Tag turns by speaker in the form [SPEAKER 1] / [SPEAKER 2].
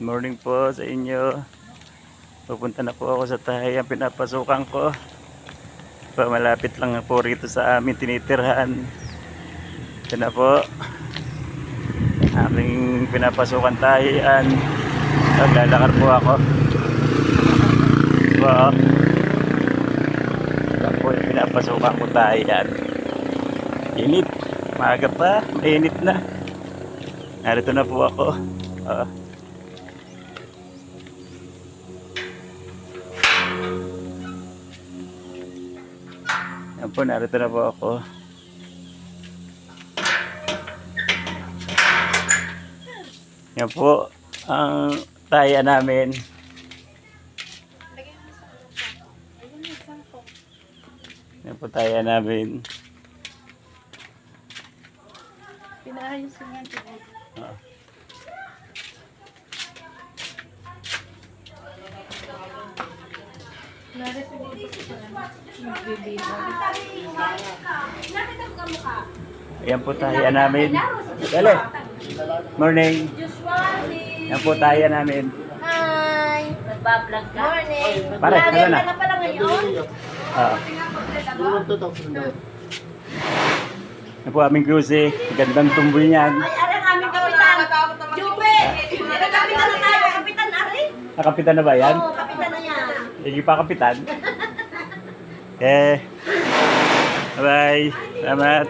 [SPEAKER 1] Morning po sa inyo. Pupunta na po ako sa tahay ang pinapasukan ko. Pa malapit lang po rito sa amin tinitirhan. Ito na po. Aking pinapasukan tahian. Naglalakar po ako. Po. Ito po yung pinapasukan ko tahian. Init. Maaga pa. Mainit na. Narito na po ako. Ah. Yan po, narito na po ako. Yan po, ang taya namin. Yan po taya namin.
[SPEAKER 2] Pinaayos ko nga ito.
[SPEAKER 1] Ah.
[SPEAKER 2] Nari po
[SPEAKER 1] taya namin. Dali. Morning. Yan po taya namin.
[SPEAKER 2] Hi! Nagbablog ka? Morning!
[SPEAKER 1] Pare, ano na?
[SPEAKER 2] ka na pala ngayon?
[SPEAKER 1] Ah. Yan po aming cruise. Gandang tumboy niyan.
[SPEAKER 2] Ay, arang aming kapitan! Jupe! Arang kapitan na tayo! Kapitan, ari!
[SPEAKER 1] Nakapitan na ba yan?
[SPEAKER 2] Oo, kapitan na yan.
[SPEAKER 1] Hindi pa kapitan. ok. Bye bye. Selamat